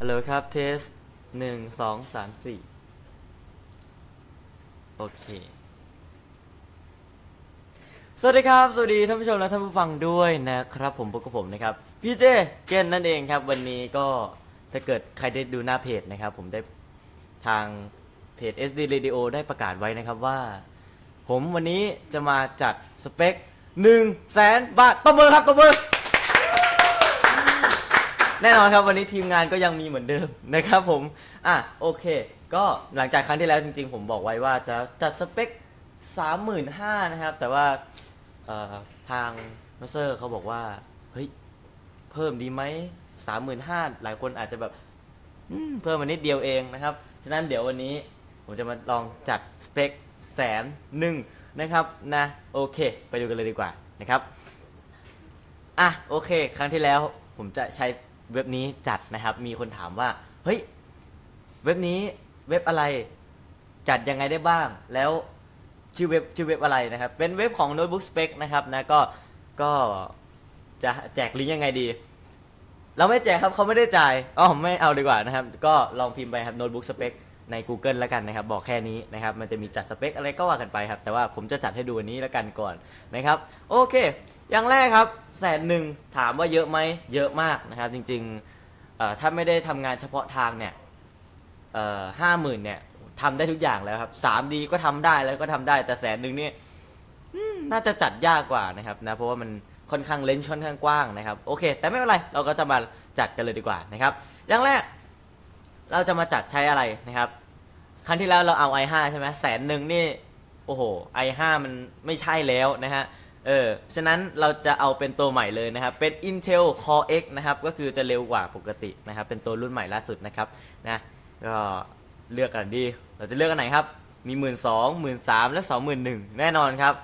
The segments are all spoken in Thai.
ฮัลโหลครับเทสหนึ่งสองสามสี่โอเค สวัสดีครับ สวัสดีท่านผู้ชมและท่านผู้ฟังด้วยนะครับ ผมพบกับผมนะครับ พี่เจเกนนั่นเองครับ วันนี้ก็ถ้าเกิดใครได้ดูหน้าเพจนะครับ ผมได้ทางเพจ SD Radio ได้ประกาศไว้นะครับว่า ผมวันนี้จะมาจัดสเปค1 0 0 0 0แสนบาทตบมือครับตบมือ แน่นอนครับวันนี้ทีมงานก็ยังมีเหมือนเดิมนะครับผม อะโอเค ก็หลังจากครั้งที่แล้วจริงๆ ผมบอกไว้ว่าจะจัดสเปค 35,000นะครับ แต่ว่าเอ่อทางมาสเตอร์เขาบอกว่า เฮ้ย เพิ่มดีไหม35,000หลายคนอาจจะแบบอืมเพิ่มมานิดเดียวเองนะครับ ฉะนั้นเดี๋ยววันนี้ผมจะมาลองจัดสเปคแสนหนึ่งนะครับนะโอเค ไปดูกันเลยดีกว่านะครับ อะโอเค ครั้งที่แล้วผมจะใช้ เว็บนี้จัดนะครับ มีคนถามว่า เฮ้ย เว็บนี้เว็บอะไรจัดยังไงได้บ้าง แล้วชื่อเว็บชื่อเว็บอะไรนะครับ เป็นเว็บของ Notebook Spec นะครับนะก็ก็จะแจกลิงก์ยังไงดี เราไม่แจกครับเขาไม่ได้จ่ายอ๋อไม่เอาดีกว่านะครับ ก็ลองพิมพ์ไปครับ Notebook Spec ใน Google แล้วกันนะครับ บอกแค่นี้นะครับ มันจะมีจัดสเปคอะไรก็ว่ากันไปครับ แต่ว่าผมจะจัดให้ดูวันนี้แล้วกันก่อนนะครับ โอเค อย่างแรกครับแสนหนึ่งถามว่าเยอะไหมเยอะมากนะครับ จริงๆเอ่อถ้าไม่ได้ทำงานเฉพาะทางเนี่ยห้าหมื่นเนี่ยทำได้ทุกอย่างแล้วครับสามดีก็ทำได้แล้วก็ทำได้แต่แสนหนึ่งเนี่อืมน่าจะจัดยากกว่านะครับนะเพราะว่ามันค่อนข้างเลนส์ค่อนข้างกว้างนะครับโอเค แต่ไม่เป็นไรเราก็จะมาจัดกันเลยดีกว่านะครับ อย่างแรก เราจะมาจัดใช้อะไรนะครับ ครั้งที่แล้วเราเอา i5 ใช่ไหมแสนหนึ่งนี่ โอ้โห i5 มันไม่ใช่แล้วนะฮะ เออ ฉะนั้นเราจะเอาเป็นตัวใหม่เลยนะครับ เป็น Intel Core X นะครับ ก็คือจะเร็วกว่าปกตินะครับ เป็นตัวรุ่นใหม่ล่าสุดนะครับ นะ ก็เลือกกันดี เราจะเลือกกันไหนครับ มี 1 2 0 0 0 1 3และ 21,000 แน่นอนครับ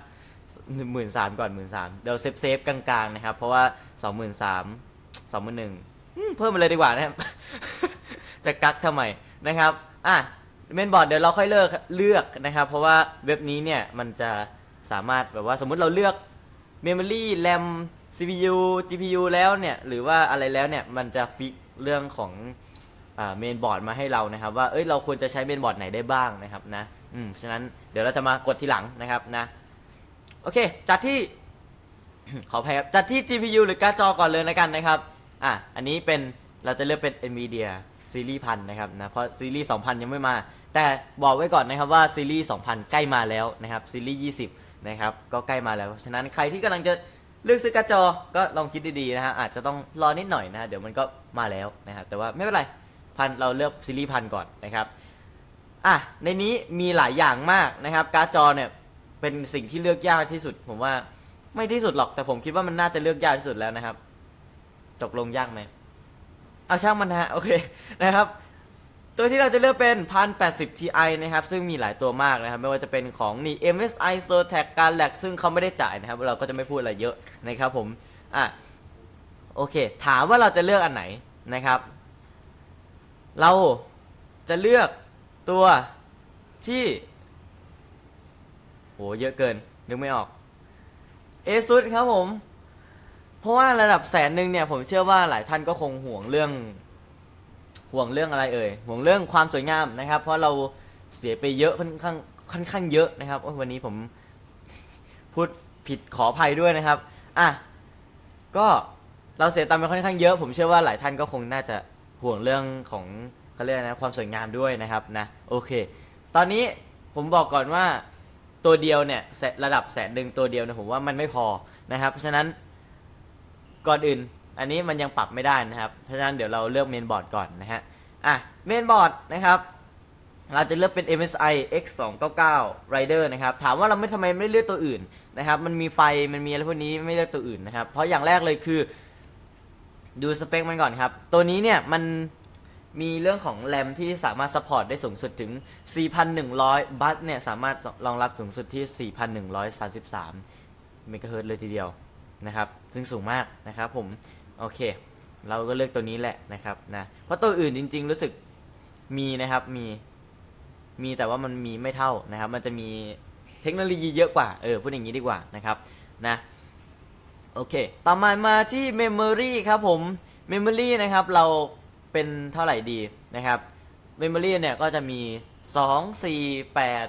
หมื่นสามก่อนหมื่นสามเดี๋ยวเซฟเซฟกลางๆนะครับ เพราะว่าสองหมื่นสามสองหมื่นหนึ่งเพิ่มมาเลยดีกว่านะครับ จะกักทำไมนะครับ อะเมนบอร์ดเดี๋ยวเราค่อยเลือกเลือกนะครับ เพราะว่าเว็บนี้เนี่ยมันจะ สามารถแบบว่าสมมุติเราเลือก Memory RAM CPU GPU แล้วเนี่ย หรือว่าอะไรแล้วเนี่ย มันจะฟิกเรื่องของเมนบอร์ดมาให้เรานะครับ ว่าเอ้ยเราควรจะใช้เมนบอร์ดไหนได้บ้างนะครับนะอืมฉะนั้นเดี๋ยวเราจะมากดทีหลังนะครับนะโอเคจัดที่ ขออภัยครับจัดที่ GPU หรือการ์ดจอก่อนเลยนะกันนะครับอะอันนี้เป็นเราจะเลือกเป็น NVIDIA ซีรีส์พันนะครับนะเพราะซีรีส์2000 ยังไม่มา แต่บอกไว้ก่อนนะครับว่าซีรีส์2000 ใกล้มาแล้วนะครับซีรีส์20 นะครับก็ใกล้มาแล้ว ฉะนั้นใครที่กำลังจะเลือกซื้อการ์ดจอก็ลองคิดดีๆนะฮะอาจจะต้องรอนิดหน่อยนะฮะเดี๋ยวมันก็มาแล้วนะครับแต่ว่าไม่เป็นไรพันเราเลือกซีรีส์พันก่อนนะครับอะในนี้มีหลายอย่างมากนะครับการ์ดจอเนี่ยเป็นสิ่งที่เลือกยากที่สุด ผมว่าไม่ที่สุดหรอกแต่ผมคิดว่ามันน่าจะเลือกยากที่สุดแล้วนะครับ ตกลงยากไหมเอาช่างมันนะฮะโอเคนะครับ ตัวที่เราจะเลือกเป็น 1080 Ti นะครับ ซึ่งมีหลายตัวมากนะครับ ไม่ว่าจะเป็นของนี่ MSI s o t a c การแลกซึ่งเขาไม่ได้จ่ายนะครับ เราก็จะไม่พูดอะไรเยอะนะครับผม อะ โอเค ถามว่าเราจะเลือกอันไหนนะครับ เราจะเลือกตัวที่โหเยอะเกิน นึกไม่ออกเอซุดครับผม เพราะว่าระดับแสนหนึ่งเนี่ย ผมเชื่อว่าหลายท่านก็คงห่วงเรื่อง ห่วงเรื่องอะไรเอ่ยห่วงเรื่องความสวยงามนะครับ เพราะเราเสียไปเยอะค่อนข้างค่อนข้างเยอะนะครับวันนี้ผมพูดผิดขออภัยด้วยนะครับอะก็เราเสียตังค์ไปค่อนข้างเยอะ ผมเชื่อว่าหลายท่านก็คงน่าจะห่วงเรื่องของเขาเรียกนะความสวยงามด้วยนะครับนะโอเค ตอนนี้ผมบอกก่อนว่าตัวเดียวเนี่ยระดับแสนหนึ่งตัวเดียวเนี่ยผมว่ามันไม่พอนะครับ เพราะฉะนั้นก่อนอื่น อันนี้มันยังปรับไม่ได้นะครับ เพราะฉะนั้นเดี๋ยวเราเลือกเมนบอร์ดก่อนนะฮะ อะ เมนบอร์ดนะครับ เราจะเลือกเป็น MSI X299 Rider นะครับ ถามว่าเราไม่ทำไมไม่เลือกตัวอื่นนะครับ มันมีไฟ มันมีอะไรพวกนี้ไม่เลือกตัวอื่นนะครับ เพราะอย่างแรกเลยคือ ดูสเปคมันก่อนครับ ตัวนี้เนี่ยมันมีเรื่องของแรมที่สามารถซัพพอร์ตได้สูงสุดถึง 4,100 บัสเนี่ยสามารถรองรับสูงสุดที่ 4,133 เมกะเฮิรตเลยทีเดียวนะครับ ซึ่งสูงมากนะครับผม โอเค เราก็เลือกตัวนี้แหละนะครับนะเพราะตัวอื่นจริง ๆ รู้สึกมีนะครับมีมีแต่ว่ามันมีไม่เท่านะครับ มันจะมีเทคโนโลยีเยอะกว่าเออพูดอย่างนี้ดีกว่านะครับนะโอเค ต่อมามาที่ Memory ครับผม Memory นะครับเราเป็นเท่าไหร่ดีนะครับ Memory เนี่ยก็จะมี 2 4 8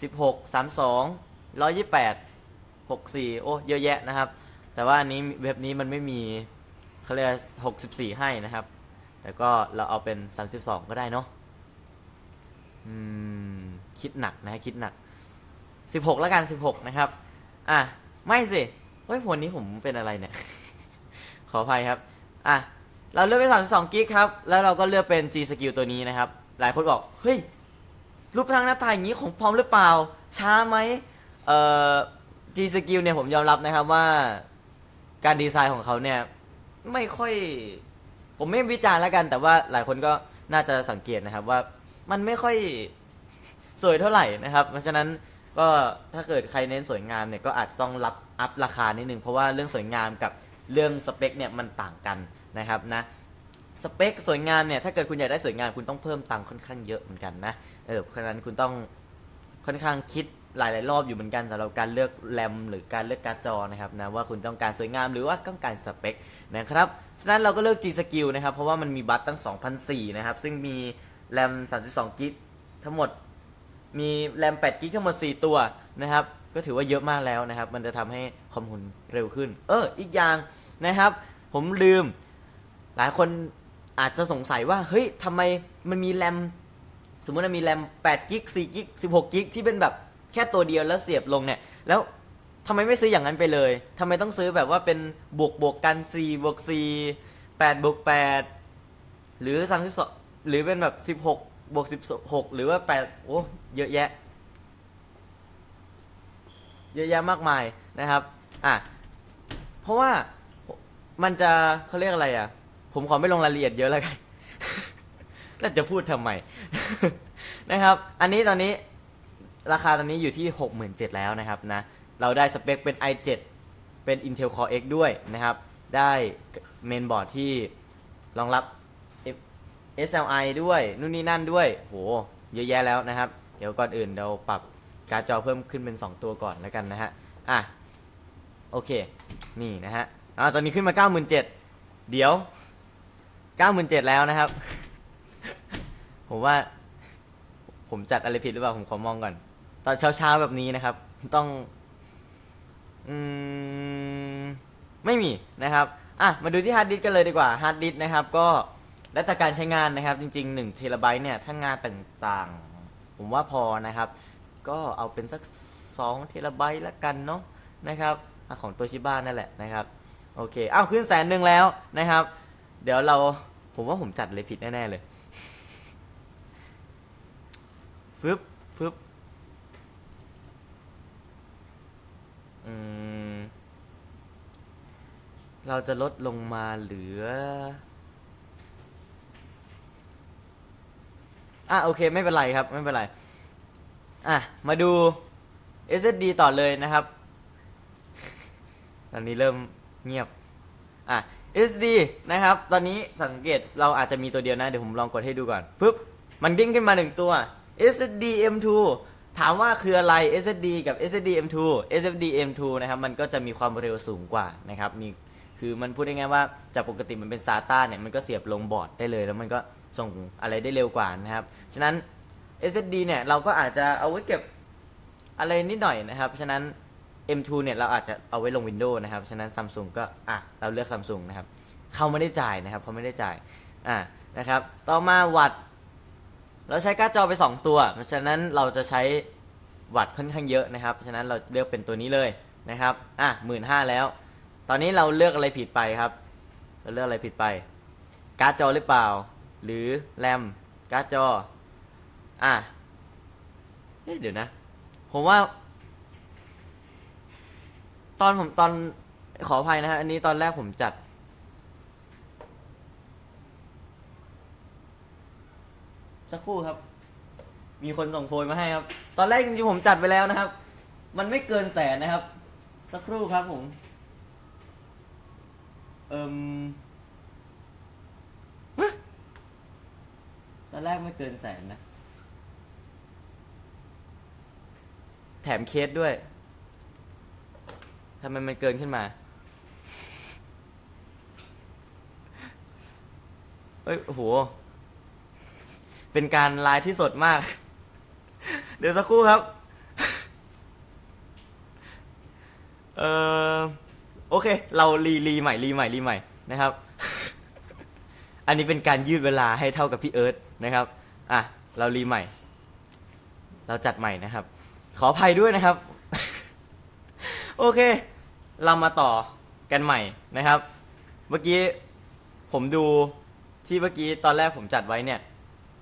16 32 128 64 โอ้เยอะแยะนะครับ แต่ว่าอันนี้เว็บนี้มันไม่มีเขาเรียก64 ให้นะครับ แต่ก็เราเอาเป็น 32 ก็ได้เนาะอืมคิดหนักนะคิดหนัก 16 แล้วกัน 16 นะครับ อะ ไม่สิเฮ้ยวันนี้ผมเป็นอะไรเนี่ย ขออภัยครับ อะ เราเลือกเป็น 32 กิกครับ แล้วเราก็เลือกเป็น G Skill ตัวนี้นะครับ หลายคนบอก เฮ้ย รูปร่างหน้าตาอย่างนี้ของพร้อมหรือเปล่า ช้าไหมเอ่อ G Skill เนี่ยผมยอมรับนะครับว่า การดีไซน์ของเขาเนี่ย ไม่ค่อย ผมไม่วิจารณ์แล้วกัน แต่ว่าหลายคนก็น่าจะสังเกตนะครับว่ามันไม่ค่อยสวยเท่าไหร่นะครับ เพราะฉะนั้นก็ถ้าเกิดใครเน้นสวยงามเนี่ยก็อาจจะต้องรับอัพราคานิดนึงเพราะว่าเรื่องสวยงามกับเรื่องสเปคเนี่ยมันต่างกันนะครับนะสเปคสวยงามเนี่ยถ้าเกิดคุณอยากได้สวยงามคุณต้องเพิ่มตังค์ค่อนข้างเยอะเหมือนกันนะเออเพราะฉะนั้นคุณต้องค่อนข้างคิด หลาย ๆ รอบอยู่เหมือนกันสำหรับการเลือกแรมหรือการเลือกการ์ดจอนะครับนะว่าคุณต้องการสวยงามหรือว่าต้องการสเปคนะครับฉะนั้นเราก็เลือก G Skill นะครับ เพราะว่ามันมีบัตตั้ง 2,004นะครับ ซึ่งมีแรม 32 กิกทั้งหมดมีแรม 8 กิกทั้งหมด 4 ตัวนะครับ ก็ถือว่าเยอะมากแล้วนะครับ มันจะทำให้คอมหุ่นเร็วขึ้น เออ อีกอย่างนะครับ ผมลืม หลายคนอาจจะสงสัยว่า เฮ้ยทำไมมันมีแรม สมมติมันมีแรม 8 กิก 4 กิก 16 กิก ที่เป็นแบบ แค่ตัวเดียวแล้วเสียบลงเนี่ย แล้วทำไมไม่ซื้ออย่างนั้นไปเลยทำไมต้องซื้อแบบว่าเป็นบวกบวกกัน4บวก4 8บวก8หรือ32หรือเป็นแบบ 16บวก16 หรือว่า 8 โอ้เยอะแยะ เยอะแยะมากมายนะครับ อะ เพราะว่ามันจะเขาเรียกอะไรอะ ผมขอไม่ลงรายละเอียดเยอะแล้วกันแล้วจะพูดทำไม นะครับ อันนี้ตอนนี้ ราคาตอนนี้อยู่ที่ 67,000แล้วนะครับนะ เราได้สเปคเป็น i7 เป็น Intel Core X ด้วยนะครับ ได้เมนบอร์ดที่รองรับ SLI ด้วย นู่นนี่นั่นด้วย โห เยอะแยะแล้วนะครับ เดี๋ยวก่อนอื่นเราปรับการจอเพิ่มขึ้นเป็น 2 ตัวก่อนแล้วกันนะฮะ อะ โอเค นี่นะฮะอ่าตอนนี้ขึ้นมา 97,000เดี๋ยว 97,000แล้วนะครับ ผมว่าผมจัดอะไรผิดหรือเปล่า ผมขอมองก่อน ตอนเช้าๆแบบนี้นะครับ ต้อง อืม ไม่มีนะครับอะมาดูที่ฮาร์ดดิสกันเลยดีกว่าฮาร์ดดิสก์นะครับ ก็แล้วแต่การใช้งานนะครับ จริงๆ1เทราไบต์เนี่ย ถ้างานต่างๆ ผมว่าพอนะครับ ก็เอาเป็นสัก2เทราไบต์ละกันเนาะนะครับอของตัวชิบ้านั่นแหละนะครับโอเคอ้าวขึ้นแสนหนึ่งแล้วนะครับ เดี๋ยวเราผมว่าผมจัดเลยผิดแน่ ๆ เลยฟึบฟึบอืม เราจะลดลงมาเหลือ อะโอเคไม่เป็นไรครับไม่เป็นไร อะมาดู SSD ต่อเลยนะครับ ตอนนี้เริ่มเงียบ อะ SSD นะครับ ตอนนี้สังเกตเราอาจจะมีตัวเดียวนะ เดี๋ยวผมลองกดให้ดูก่อนปึ๊บมันดิ้งขึ้นมาหนึ่งตัว SSD M2 ถามว่าคืออะไร SSD กับ SSD M2 SSD M2 นะครับ มันก็จะมีความเร็วสูงกว่านะครับ มี คือมันพูดได้ไงายว่าจากปกติมันเป็น SATA เนี่ยมันก็เสียบลงบอร์ดได้เลย แล้วมันก็ส่งอะไรได้เร็วกว่านะครับ ฉะนั้น SSD เนี่ยเราก็อาจจะเอาไว้เก็บอะไรนิดหน่อยนะครับ ฉะนั้น M2 เนี่ยเราอาจจะเอาไว้ลง Windows นะครับ ฉะนั้น Samsung ก็อะเราเลือก Samsung นะครับ เขาไม่ได้จ่ายนะครับเขาไม่ได้จ่ายอะนะครับ ต่อมาวัตต์เราใช้การ์ดจอไป 2 ตัว ฉะนั้นเราจะใช้วัตต์ค่อนข้างเยอะนะครับ ฉะนั้นเราเลือกเป็นตัวนี้เลยนะครับ อะหมื่นห้าแล้ว ตอนนี้เราเลือกอะไรผิดไปครับ เราเลือกอะไรผิดไป การ์ดจอหรือเปล่า หรือแรม การ์ดจอ อะเดี๋ยวนะ ผมว่า ตอนผมตอนขออภัยนะฮะ อันนี้ตอนแรกผมจัด สักครู่ครับ มีคนส่งโพยมาให้ครับ ตอนแรกจริงๆผมจัดไปแล้วนะครับ มันไม่เกินแสนนะครับ สักครู่ครับผม เอิมตอนแรกไม่เกินแสนนะ แถมเคสด้วยทำไมมันเกินขึ้นมาเอ้ย โอ้โห เป็นการไลน์ที่สดมาก เดี๋ยวสักครู่ครับ เอ่อ โอเค เรารีรีใหม่รีใหม่รีใหม่นะครับ อันนี้เป็นการยืดเวลาให้เท่ากับพี่เอิร์ธนะครับ อะ เรารีใหม่ เราจัดใหม่นะครับ ขออภัยด้วยนะครับ โอเค เรามาต่อกันใหม่นะครับ เมื่อกี้ผมดูที่เมื่อกี้ตอนแรกผมจัดไว้เนี่ย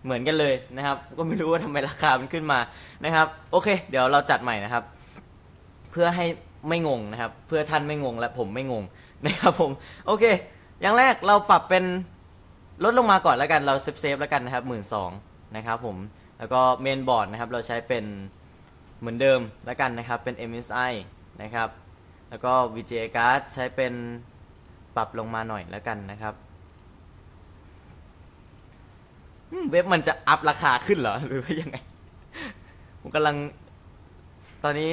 เหมือนกันเลยนะครับ ก็ไม่รู้ว่าทำไมราคามันขึ้นมานะครับ โอเค เดี๋ยวเราจัดใหม่นะครับ เพื่อให้ ไม่งงนะครับ เพื่อท่านไม่งงและผมไม่งงนะครับผมโอเค อย่างแรกเราปรับเป็นลดลงมาก่อนแล้วกันเราเซฟเซฟแล้วกันนะครับหมื่นสองนะครับผมแล้วก็เมนบอร์ดนะครับเราใช้เป็นเหมือนเดิมแล้วกันนะครับเป็น MSI นะครับแล้วก็ VGA card ใช้เป็นปรับลงมาหน่อยแล้วกันนะครับเว็บมันจะอัพราคาขึ้นเหรอหรือว่ายังไง ผมกำลังตอนนี้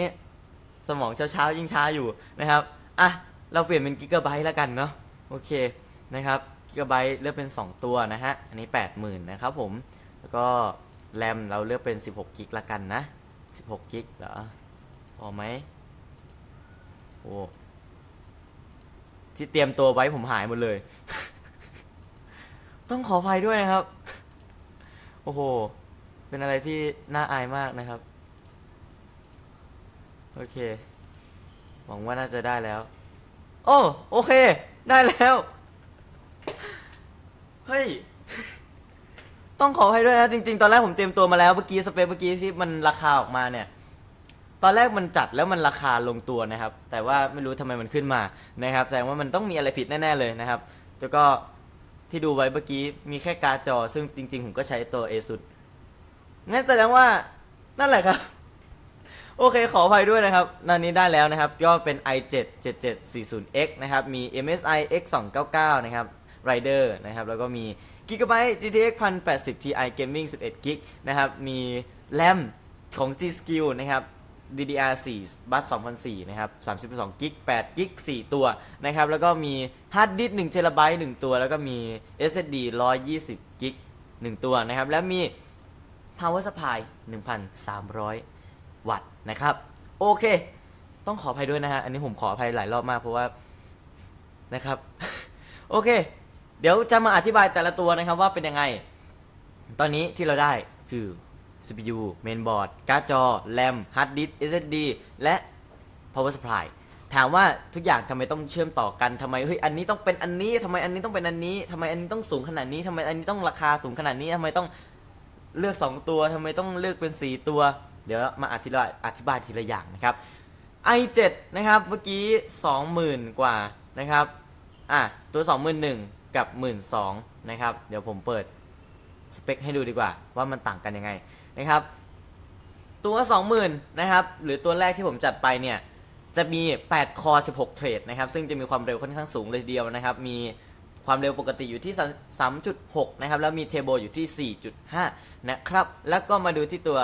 สมองเช้าๆยิ่งช้าอยู่นะครับอะเราเปลี่ยนเป็นกิกะไบต์แล้วกันเนาะโอเคนะครับกิกะไบต์เลือกเป็น 2 ตัวนะฮะอันนี้ 80,000นะครับผมแล้วก็แรมเราเลือกเป็น 16กิกละกันนะ 16กิกเหรอพอไหมโอ้ที่เตรียมตัวไว้ผมหายหมดเลย ต้องขออภัยด้วยนะครับ โอ้โห เป็นอะไรที่น่าอายมากนะครับ โอเค หวังว่าน่าจะได้แล้ว โอ้ โอเค ได้แล้ว เฮ้ย ต้องขออภัยด้วยนะ จริง ๆ ตอนแรกผมเตรียมตัวมาแล้ว เมื่อกี้สเปคเมื่อกี้ที่มันราคาออกมาเนี่ย ตอนแรกมันจัดแล้วมันราคาลงตัวนะครับ แต่ว่าไม่รู้ทำไมมันขึ้นมานะครับ แสดงว่ามันต้องมีอะไรผิดแน่ๆเลยนะครับ แล้วก็ที่ดูไว้เมื่อกี้มีแค่การจอ ซึ่งจริง ๆ ผมก็ใช้ตัว ASUS งั้นแสดงว่านั่นแหละครับ โอเคขออภัยด้วยนะครับนันนี้ได้แล้วนะครับ ก็เป็น i7 7740X นะครับ มี MSI X299 นะครับ Rider นะครับ แล้วก็มี Gigabyte GTX 1080 Ti Gaming 11 g b นะครับ มี RAM ของ G Skill นะครับ DDR4 บัส2004 นะครับ 32 g b 8 g b 4 ตัวนะครับ แล้วก็มี Hard Disk 1 TB 1 ตัว แล้วก็มี SSD 120 g b 1 ตัวนะครับ แล้วมี power supply 1,300 วัตต์นะครับ โอเค ต้องขออภัยด้วยนะฮะ อันนี้ผมขออภัยหลายรอบมากเพราะว่านะครับ โอเค เดี๋ยวจะมาอธิบายแต่ละตัวนะครับว่าเป็นยังไง ตอนนี้ที่เราได้คือ CPU mainboard การ์ดจอ RAM hard disk SSD และ power supply ถามว่าทุกอย่างทำไมต้องเชื่อมต่อกันทำไมเฮ้ยอันนี้ต้องเป็นอันนี้ทำไมอันนี้ต้องเป็นอันนี้ทำไมอันนี้ต้องสูงขนาดนี้ทำไมอันนี้ต้องราคาสูงขนาดนี้ทำไมต้องเลือก 2 ตัวทำไมต้องเลือกเป็น 4 ตัว เดี๋ยวมาอธิบายอธิบายทีละอย่างนะครับ i7 นะครับเมื่อกี้ 20,000 กว่านะครับอะตัว 21,000 กับ 12,000 นะครับ เดี๋ยวผมเปิดสเปคให้ดูดีกว่า ว่ามันต่างกันยังไงนะครับตัว 20,000 นะครับ หรือตัวแรกที่ผมจัดไปเนี่ย จะมี 8 คอ 16 เทรดนะครับ ซึ่งจะมีความเร็วค่อนข้างสูงเลยทีเดียวนะครับ มีความเร็วปกติอยู่ที่ 3.6 นะครับ แล้วมีเทเบิลอยู่ที่ 4.5 นะครับ แล้วก็มาดูที่ตัว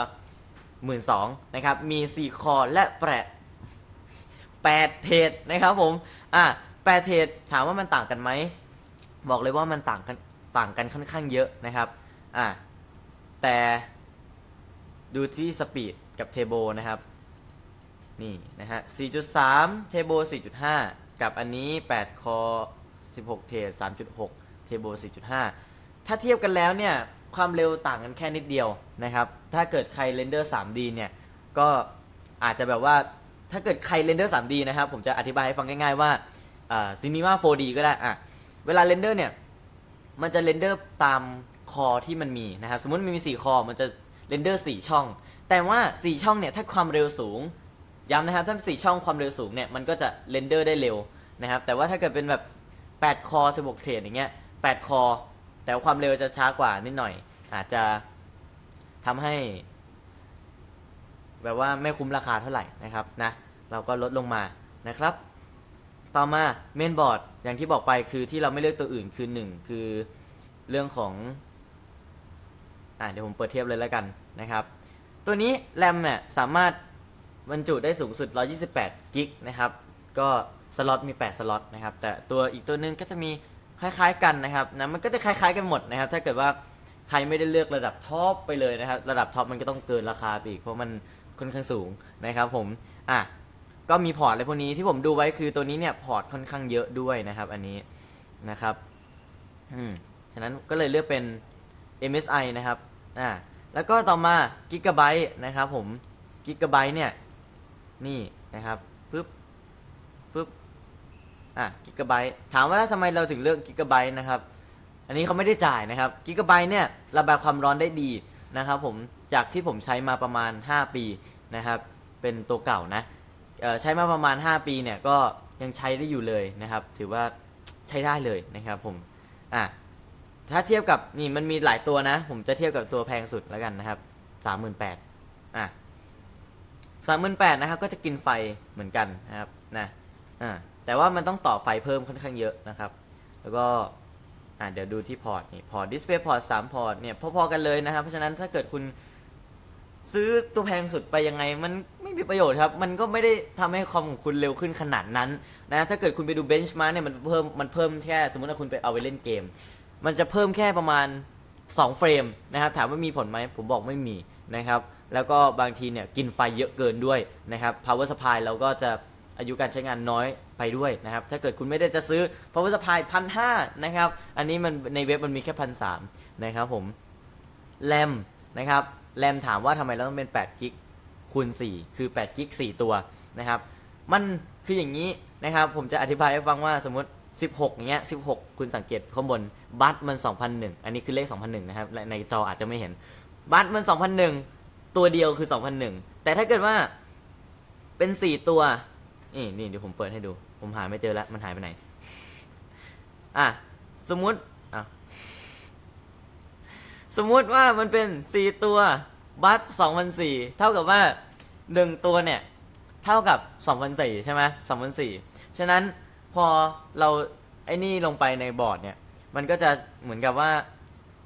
12,000นะครับ มี4คอและแปด8เทรดนะครับผม อะ8เทรดถามว่ามันต่างกันไหม บอกเลยว่ามันต่างกันต่างกันค่อนข้างเยอะนะครับ อะแต่ดูที่สปีดกับเทเบิลนะครับ นี่นะฮะ 4.3 เทเบิล4.5 กับอันนี้ 8 คอ 16 เทรด3.6 เทเบิล4.5 ถ้าเทียบกันแล้วเนี่ย ความเร็วต่างกันแค่นิดเดียวนะครับ ถ้าเกิดใครเรนเดอร์ 3D เนี่ย ก็อาจจะแบบว่าถ้าเกิดใครเรนเดอร์ 3D นะครับ ผมจะอธิบายให้ฟังง่ายๆว่าอ่า Cinema 4D ก็ได้อะเวลาเรนเดอร์เนี่ย มันจะเรนเดอร์ตามคอที่มันมีนะครับ สมมติมันมี 4 คอ มันจะเรนเดอร์ 4 ช่อง แต่ว่า 4 ช่องเนี่ย ถ้าความเร็วสูง ย้ำนะครับ ถ้า 4 ช่องความเร็วสูงเนี่ย มันก็จะเรนเดอร์ได้เร็วนะครับ แต่ว่าถ้าเกิดเป็นแบบ 8 คอ 16 เทรดอย่างเงี้ย 8 คอ แต่ความเร็วจะช้ากว่านิดหน่อย อาจจะทำให้ แบบว่าไม่คุ้มราคาเท่าไหร่นะครับนะ เราก็ลดลงมานะครับ ต่อมาเมนบอร์ดอย่างที่บอกไปคือที่เราไม่เลือกตัวอื่นคือหนึ่งคือเรื่องของอ่าเดี๋ยวผมเปิดเทียบเลยแล้วกันนะครับ ตัวนี้แรมเนี่ยสามารถบรรจุได้สูงสุด 128 กิกนะครับ ก็สล็อตมี 8 สล็อตนะครับ แต่ตัวอีกตัวหนึงก็จะมี คล้ายๆกันนะครับนะมันก็จะคล้ายๆกันหมดนะครับ ถ้าเกิดว่าใครไม่ได้เลือกระดับท็อปไปเลยนะครับ ระดับท็อปมันก็ต้องเกินราคาไปอีกเพราะมันค่อนข้างสูงนะครับผมอะก็มีพอร์ตอะไรพวกนี้ที่ผมดูไว้คือตัวนี้เนี่ยพอร์ตค่อนข้างเยอะด้วยนะครับ อันนี้นะครับอืมฉะนั้นก็เลยเลือกเป็น MSI นะครับอ่าแล้วก็ต่อมา Gigabyte นะครับผม Gigabyte เนี่ยนี่นะครับปึ๊บปึ๊บ อะกิกะไบต์ถามว่าแล้วทำไมเราถึงเลือกกิกะไบต์นะครับ อันนี้เขาไม่ได้จ่ายนะครับกิกะไบต์เนี่ยระบายความร้อนได้ดีนะครับผมจากที่ผมใช้มาประมาณ 5 ปีนะครับ เป็นตัวเก่านะใช้มาประมาณ 5 ปีเนี่ยก็ยังใช้ได้อยู่เลยนะครับ ถือว่าใช้ได้เลยนะครับผมอะถ้าเทียบกับนี่มันมีหลายตัวนะ ผมจะเทียบกับตัวแพงสุดแล้วกันนะครับ38,000อะ38,000นะครับก็จะกินไฟเหมือนกันนะครับนะอ่า แต่ว่ามันต้องต่อไฟเพิ่มค่อนข้างเยอะนะครับ แล้วก็อ่าเดี๋ยวดูที่พอร์ตนี่พอร์ตดิสเพย์พอร์ตสามพอร์ตเนี่ยพอๆกันเลยนะครับ เพราะฉะนั้นถ้าเกิดคุณซื้อตัวแพงสุดไปยังไง มันไม่มีประโยชน์ครับ มันก็ไม่ได้ทำให้คอมของคุณเร็วขึ้นขนาดนั้นนะถ้าเกิดคุณไปดูเบนช์มาร์เนี่ยมันเพิ่มมันเพิ่มแค่สมมติว่าคุณไปเอาไปเล่นเกม มันจะเพิ่มแค่ประมาณ 2 เฟรมนะครับ ถามว่ามีผลไหมผมบอกไม่มีนะครับ แล้วก็บางทีเนี่ยกินไฟเยอะเกินด้วยนะครับ power supply เราก็จะ อายุการใช้งานน้อยไปด้วยนะครับ ถ้าเกิดคุณไม่ได้จะซื้อ power supply พันห้านะครับ อันนี้มันในเว็บมันมีแค่พันสามนะครับผมแรมนะครับแรมถามว่าทำไมเราต้องเป็น8กิกคูณ4คือ8กิก4ตัวนะครับ มันคืออย่างนี้นะครับ ผมจะอธิบายให้ฟังว่าสมมติ 16อย่างเงี้ย16 คุณสังเกตข้างบนบัตมัน 2001 อันนี้คือเลข 2001 นะครับ ในจออาจจะไม่เห็นบัตมัน 2001 ตัวเดียวคือ 2001 แต่ถ้าเกิดว่าเป็น 4 ตัว นี่นี่เดี๋ยวผมเปิดให้ดู ผมหาไม่เจอแล้ว มันหายไปไหน อะ สมมุติอะสมมุติว่ามันเป็น 4 ตัวบัต2004เท่ากับว่า 1 ตัวเนี่ย เท่ากับ2004ใช่ไหม2004ฉะนั้นพอเราไอ้นี่ลงไปในบอร์ดเนี่ย มันก็จะเหมือนกับว่า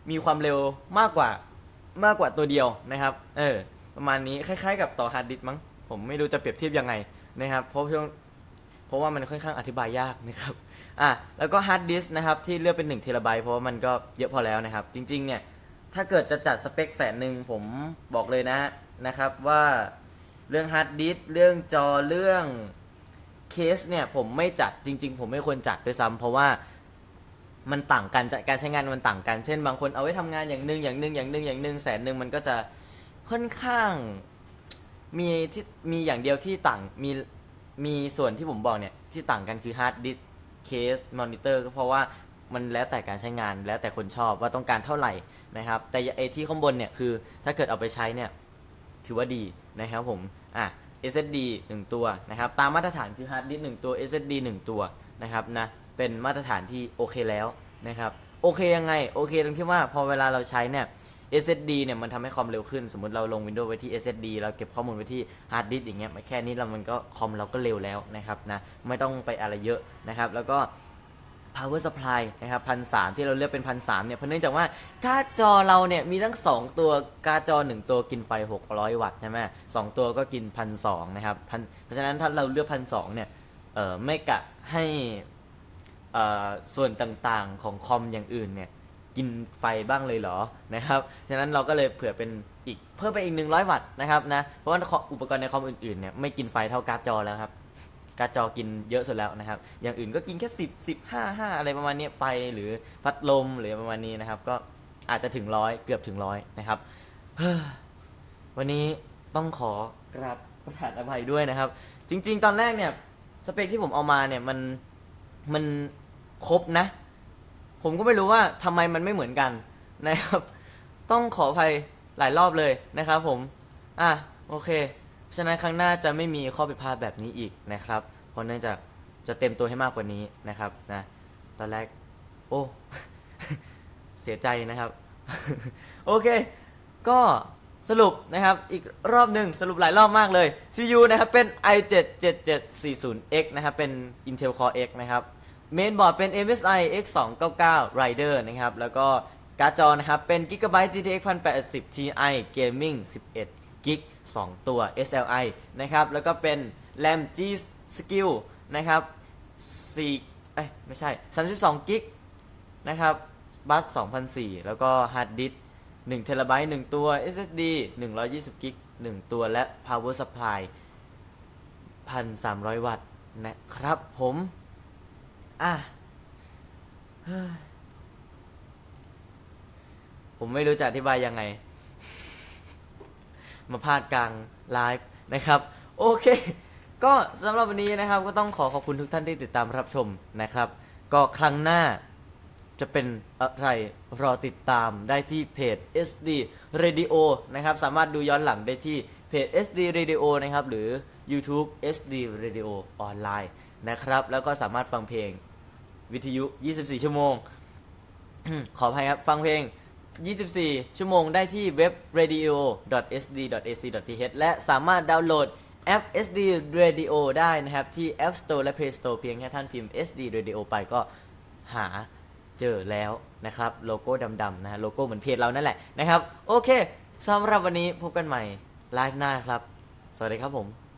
มีความเร็วมากกว่ามากกว่าตัวเดียวนะครับ เออ ประมาณนี้คล้ายๆ กับต่อฮาร์ดดิสก์มั้ง ผมไม่รู้จะเปรียบเทียบยังไง นะครับเพราะช่วงเพราะว่ามันค่อนข้างอธิบายยากนะครับอะแล้วก็ฮาร์ดดิสนะครับที่เลือกเป็น1เทราไบต์เพราะว่ามันก็เยอะพอแล้วนะครับ จริงๆเนี่ยถ้าเกิดจะจัดสเปคแสนหนึ่งผมบอกเลยนะนะครับว่าเรื่องฮาร์ดดิสเรื่องจอเรื่องเคสเนี่ยผมไม่จัดจริง ๆ ผมไม่ควรจัดด้วยซ้ำเพราะว่ามันต่างกันจะการใช้งานมันต่างกัน เช่น บางคนเอาไว้ทำงานอย่างหนึ่งอย่างหนึ่งอย่างหนึ่งอย่างหนึ่งแสนหนึ่งมันก็จะค่อนข้าง มีที่มีอย่างเดียวที่ต่างมีมีส่วนที่ผมบอกเนี่ยที่ต่างกันคือฮาร์ดดิสเคสมอนิเตอร์ก็เพราะว่ามันแล้วแต่การใช้งานแล้วแต่คนชอบว่าต้องการเท่าไหร่นะครับ แต่ไอที่ข้างบนเนี่ยคือถ้าเกิดเอาไปใช้เนี่ยถือว่าดีนะครับผมอะ SSD 1 ตัวนะครับตามมาตรฐานคือ hard disk 1ตัว SSD 1 ตัวนะครับนะเป็นมาตรฐานที่โอเคแล้วนะครับโอเคยังไงโอเคตรงที่ว่าพอเวลาเราใช้เนี่ย SSD เนี่ยมันทำให้คอมเร็วขึ้น สมมติเราลง Windows ไว้ที่ SSD เราเก็บข้อมูลไว้ที่ hard disk อย่างเงี้ยแค่นี้เรามันก็คอมเราก็เร็วแล้วนะครับนะไม่ต้องไปอะไรเยอะนะครับแล้วก็ power supply นะครับพันสที่เราเลือกเป็นพันสเนี่ยเพราะเนื่องจากว่าการ์ดจอเราเนี่ยมีทั้ง 2 ตัวการ์ดจอ 1 ตัวกินไฟ 600 วัตต์ใช่ไหมสองตัวก็กินพันสนะครับพันเพราะฉะนั้นถ้าเราเลือกพันสเนี่ยเออไม่กะให้เออส่วนต่างๆของคอมอย่างอื่นเนี่ย กินไฟบ้างเลยเหรอนะครับฉะนั้นเราก็เลยเผื่อเป็นอีกเพิ่มไปอีก 100 วัตต์นะครับนะเพราะว่าอุปกรณ์ในคอมอื่นๆเนี่ยไม่กินไฟเท่าการ์ดจอแล้วครับการ์ดจอกินเยอะสุดแล้วนะครับ อย่างอื่นก็กินแค่สิบสิบห้าห้าอะไรประมาณนี้ไฟหรือพัดลมหรือประมาณนี้นะครับ ก็อาจจะถึงร้อยเกือบถึงร้อยนะครับ วันนี้ต้องขอกราบประทานอภัยด้วยนะครับ จริง ๆ ตอนแรกเนี่ยสเปคที่ผมเอามาเนี่ยมันมันครบนะ ผมก็ไม่รู้ว่าทำไมมันไม่เหมือนกันนะครับ ต้องขออภัยหลายรอบเลยนะครับผม อะโอเคเพราะฉะนั้นครั้งหน้าจะไม่มีข้อผิดพลาดแบบนี้อีกนะครับ เพราะเนื่องจากจะเต็มตัวให้มากกว่านี้นะครับนะตอนแรก โอ้ เสียใจนะครับ โอเค ก็สรุปนะครับ อีกรอบหนึ่งสรุปหลายรอบมากเลย CPU นะครับเป็น i7 7740X นะครับ เป็น Intel Core X นะครับ เมนบอร์ดเป็น MSI X299 Rider นะครับ แล้วก็การ์ดจอนะครับ เป็น Gigabyte GTX 1080 Ti Gaming 11กิก2ตัว SLI นะครับ แล้วก็เป็น RAM G Skill นะครับ4เอ้ยไม่ใช่ 32กิกนะครับ บัส2004 แล้วก็ฮาร์ดดิสก์1เทราไบต์1ตัว SSD 120กิก1ตัวและ power supply 1,300 วัตต์นะครับผม อะผมไม่รู้จะอธิบายยังไง มาพลาดกลางไลฟ์นะครับ โอเค ก็สำหรับวันนี้นะครับ ก็ต้องขอขอบคุณทุกท่านที่ติดตามรับชมนะครับ ก็ครั้งหน้าจะเป็นอะไรรอติดตามได้ที่เพจ SD Radio นะครับ สามารถดูย้อนหลังได้ที่เพจ SD Radio นะครับ หรือ YouTube SD Radio ออนไลน์นะครับ แล้วก็สามารถฟังเพลง วิทยุ 24 ชั่วโมง ขออภัยครับ ฟังเพลง 24 ชั่วโมงได้ที่เว็บ radio.sd.ac.th และสามารถดาวน์โหลดแอป SD Radio ได้นะครับ ที่ App Store และ Play Store เพียงแค่ท่านพิมพ์ SD Radio ไปก็หาเจอแล้วนะครับ โลโก้ดำๆนะฮะโลโก้เหมือนเพจเรานั่นแหละนะครับ โอเคสำหรับวันนี้พบกันใหม่ไลฟ์หน้าครับ สวัสดีครับผม